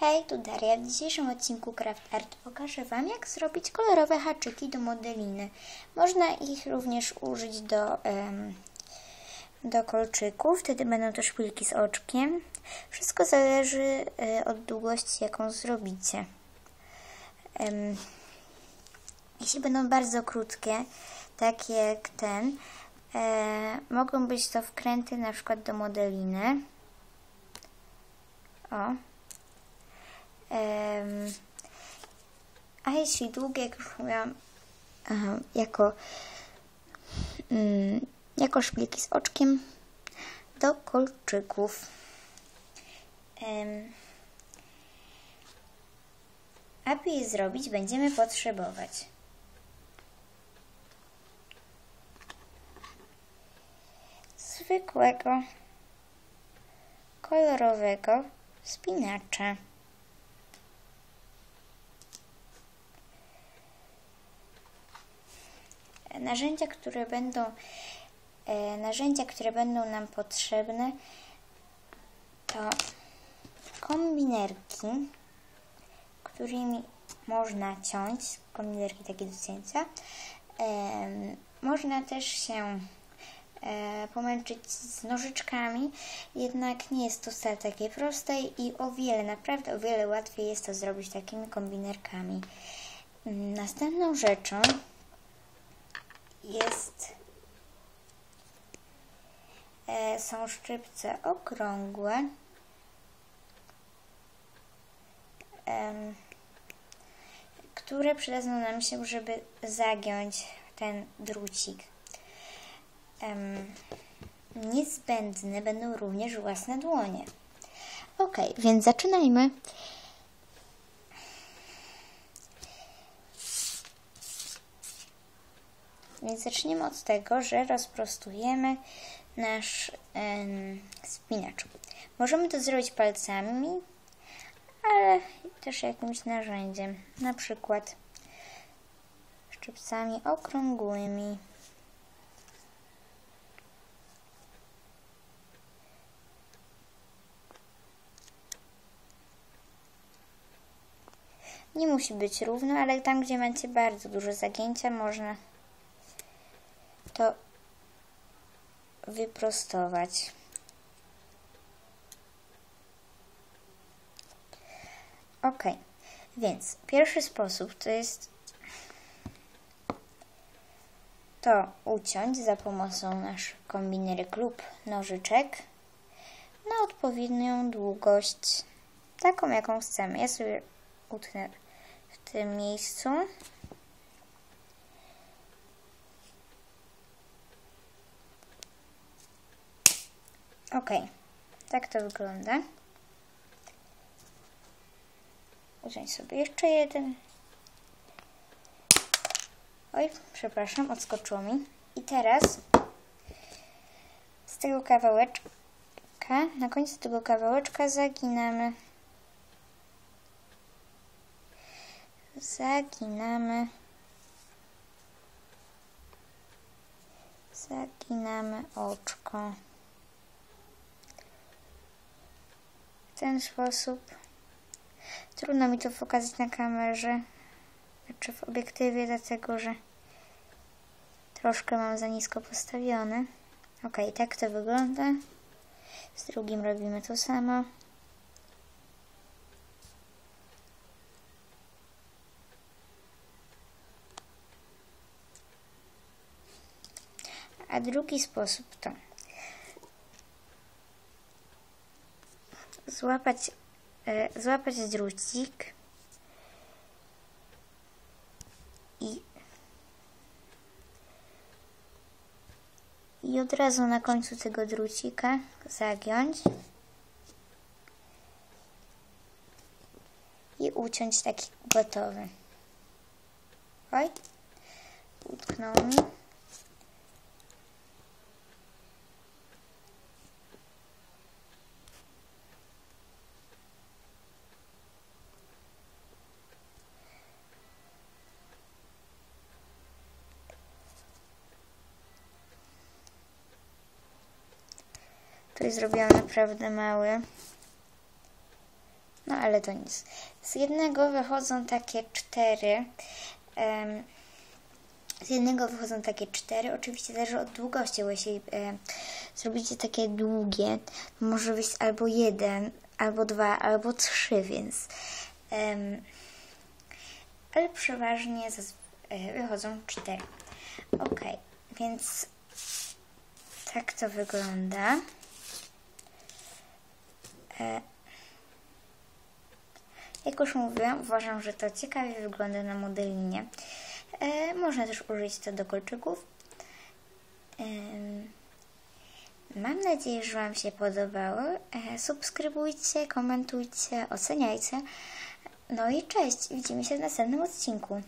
Hej, tu Daria. W dzisiejszym odcinku Craft Art pokażę Wam, jak zrobić kolorowe haczyki do modeliny. Można ich również użyć do, em, do kolczyków, wtedy będą to szpilki z oczkiem. Wszystko zależy e, od długości, jaką zrobicie. Em, jeśli będą bardzo krótkie, takie jak ten, e, mogą być to wkręty na przykład do modeliny. O, Um, a jeśli długie, jak już mówiłam, aha, jako, um, jako szpilki z oczkiem do kolczyków. Aby je zrobić, będziemy potrzebować zwykłego, kolorowego spinacza. Narzędzia, które będą e, narzędzia, które będą nam potrzebne to kombinerki, którymi można ciąć, kombinerki takie do cięcia. Można też się e, pomęczyć z nożyczkami, jednak nie jest to wcale takie proste i o wiele, naprawdę o wiele łatwiej jest to zrobić takimi kombinerkami. Następną rzeczą jest e, są szczypce okrągłe które przydadzą nam się, żeby zagiąć ten drucik. Niezbędne będą również własne dłonie. Ok, więc zaczynajmy. Więc zaczniemy od tego, że rozprostujemy nasz em, spinacz. Możemy to zrobić palcami, ale też jakimś narzędziem, na przykład szczypcami okrągłymi. Nie musi być równo, ale tam, gdzie macie bardzo dużo zagięcia, można to wyprostować. Ok, więc pierwszy sposób to jest to uciąć za pomocą naszych kombinerek lub nożyczek na odpowiednią długość, taką jaką chcemy. Ja sobie utnę w tym miejscu. Ok, tak to wygląda. Uciąć sobie jeszcze jeden. Oj, przepraszam, odskoczyło mi. I teraz z tego kawałeczka, na końcu tego kawałeczka zaginamy. Zaginamy. Zaginamy oczko. W ten sposób. Trudno mi to pokazać na kamerze, czy w obiektywie, dlatego że troszkę mam za nisko postawiony. Ok, tak to wygląda. Z drugim robimy to samo. A drugi sposób to złapać, e, złapać drucik i, i od razu na końcu tego drucika zagiąć i uciąć taki gotowy. Oj, utknął mi. Tutaj zrobiłam naprawdę mały. No ale to nic. Z jednego wychodzą takie cztery. em, z jednego wychodzą takie cztery. Oczywiście zależy od długości, bo jeśli e, zrobicie takie długie, może wyjść albo jeden, albo dwa, albo trzy, więc. em, ale przeważnie e, wychodzą cztery. Ok, więc tak to wygląda. E, jak już mówiłam, uważam, że to ciekawie wygląda na modelinie. E, można też użyć to do kolczyków. Em, Mam nadzieję, że Wam się podobało. E, Subskrybujcie, komentujcie, oceniajcie. No i cześć, widzimy się w następnym odcinku.